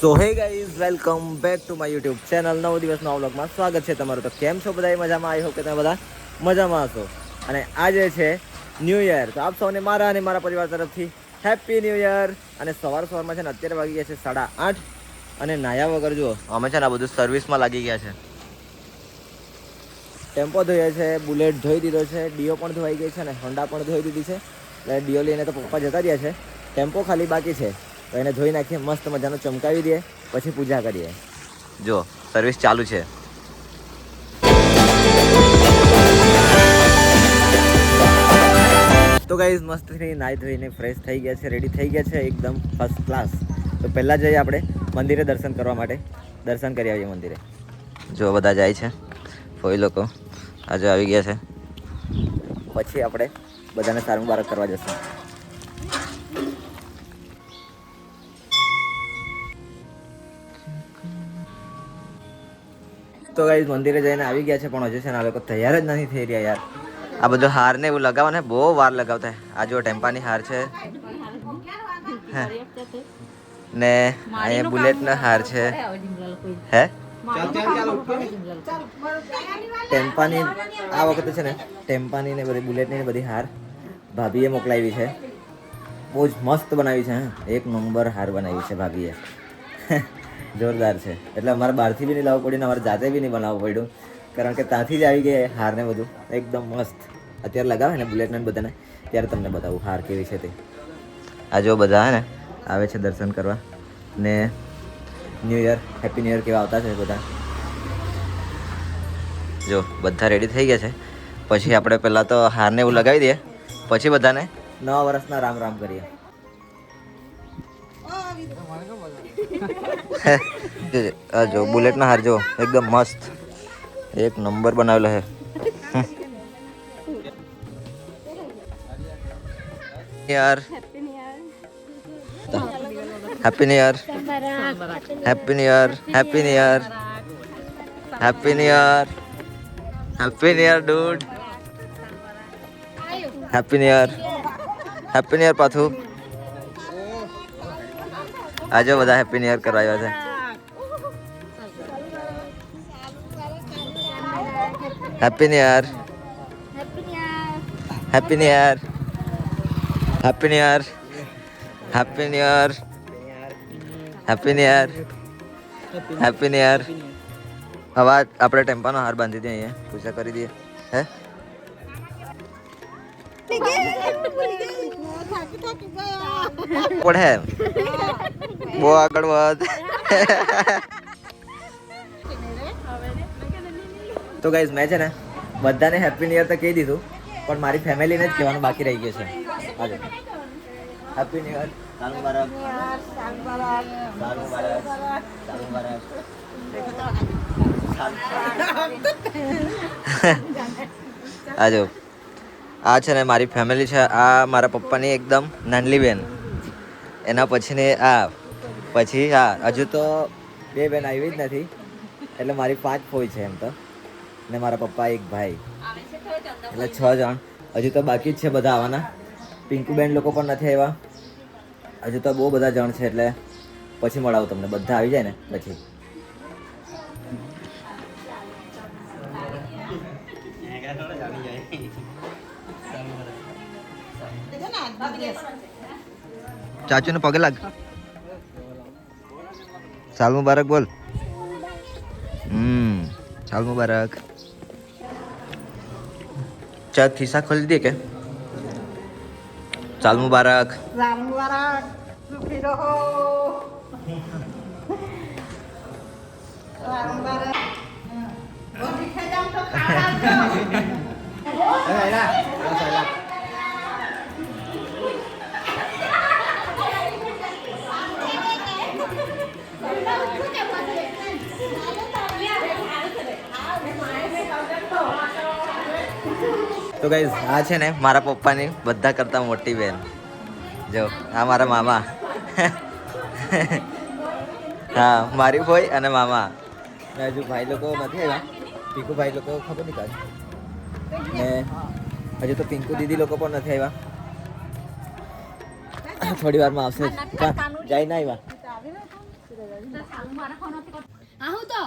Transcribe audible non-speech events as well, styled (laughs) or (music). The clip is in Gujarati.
So hey guys welcome back to my YouTube channel નવ દિવસના વ્લોગમાં સ્વાગત છે તમારું. તો કેમ છો બધા મજામાં? આવી હોપ કે તમે બધા મજામાં હશો. અને આજે છે ન્યૂ યર તો આપ સૌને મારા અને મારા પરિવાર તરફથી હેપી ન્યૂ યર અને સવાર સવારમાં છે ને અત્યારે વાગી ગયા છે સાડા આઠ. અને નાયા વગર જુઓ, અમે છે ને આ બધું સર્વિસમાં લાગી ગયા છે. ટેમ્પો ધોઈએ છે, બુલેટ ધોઈ દીધો છે, ડીઓ પણ ધોવાઈ ગઈ છે ને હોન્ડા પણ ધોઈ દીધી છે. એટલે ડીઓ લઈને તો પપ્પા જતા રહ્યા છે. ટેમ્પો ખાલી બાકી છે. તો એને ધોઈ નાખીએ મસ્ત મજાનો ચમકાવી દઈએ પછી પૂજા કરીએ. જો સર્વિસ ચાલુ છે. તો ગાઈઝ મસ્તથી નાહી ધોઈને ફ્રેશ થઈ ગયા છે રેડી થઈ ગયા છે એકદમ ફર્સ્ટ ક્લાસ તો પહેલાં જઈએ આપણે મંદિરે દર્શન કરવા માટે. દર્શન કરી આવીએ મંદિરે. જો બધા જાય છે. કોઈ લોકો આજે આવી ગયા છે. પછી આપણે બધાને સારું મુબારક કરવા જશું. તો ગાઈઝ મંદિરે જઈને આવી ગયા છે, પણ હજુ છે ને આ લોકો તૈયાર જ નથી થઈ રહ્યા યાર. આ બધો હાર ને એવું લગાવો ને, બહુ વાર લગાવતા આ જો ટેમ્પાની હાર છે. ને અહીંયા બુલેટ નો હાર છે. હે? ટેમ્પાની, આ વખતે છે ને, ટેમ્પાની ને બધી બુલેટની બધી હાર ભાભીએ મોકલાવી છે. બહુ જ મસ્ત બનાવી છે એક નંબર હાર બનાવી છે ભાભીએ. જોરદાર છે. એટલે અમારે બહારથી બી નહીં લાવવું પડ્યું અમારે જાતે બી નહીં બનાવવું પડ્યું. કારણ કે ત્યાંથી જ આવી ગઈ હાર ને બધું. એકદમ મસ્ત. અત્યારે લગાવે ને બુલેટને બધાને, ત્યારે તમને બતાવું હાર કેવી છે તે. આ જો બધા ને, આવે છે દર્શન કરવા. ને new year happy new year કેવા આવતા છે બધા. જો, બધા રેડી થઈ ગયા છે. પછી આપણે પહેલાં તો હારને એવું લગાવી દઈએ. પછી બધાને નવા વર્ષના રામ રામ કરીએ. જો, આ જો બુલેટનો હાર જો એકદમ મસ્ત એક નંબર બનાવેલો છે યાર happy new year happy new year happy new year happy new year happy new year dude happy new year happy new year પાથુ આજે બધા હેપી ન્યુ યર કરાવ્યા છે. Happy new year happy new year happy new year happy new year happy new year happy new year હવે આપણે ટેમ્પાનો હાર બાંધી દઈએ અહીંયા. પૂજા કરી દઈએ. હે? પડે બહુ આગળ વધ. તો ગાઈઝ મેં છે ને બધાને હેપી ન્યુ ઇયર તો કહી દીધું, પણ મારી ફેમિલીને જ કહેવાનું બાકી રહી ગયું છે. આજે હેપી ન્યુ યર સાલ મુબારક સાલ મુબારક સાલ મુબારક આ જો આ છે ને મારી ફેમિલી છે. આ મારા પપ્પાની એકદમ નાનલી બેન. એના પછીની આ, પછી હા હજુ તો બે બેન આવી જ નથી. એટલે મારી પાંચ ફોઈ છે એમ તો. ને મારા પપ્પા એક ભાઈ. એટલે છ જણ. હજુ તો બાકી જ છે બધા આવવાના. પિંકુબેન લોકો પણ નથી આવ્યા. હજુ તો બહુ બધા જણ છે એટલે પછી મળાવું તમને. બધા આવી જાય ને પછી. ચાચુ ને પગે લાગ. સાલ મુબારક બોલ. હમ સાલ મુબારક. ચા ખિસ્સા ખોલી દે કે? સાલ મુબારક. સાલ મુબારક. સુખી રહો. (laughs) સાલ મુબારક. તો ગાઈઝ આ છે ને મારા પપ્પાની બધા કરતા મોટી બેન. જો આ મારા મામા. હા મારી ભાઈ અને મામા. ને હજુ ભાઈ લોકો નથી આવ્યા. પીકુ ભાઈ લોકો ખબર નહીં કાઢ. ને હજુ તો પિંકુ દીદી લોકો પણ નથી આવ્યા. થોડી વારમાં આવશે જાય ના આવ્યા. આવું તો.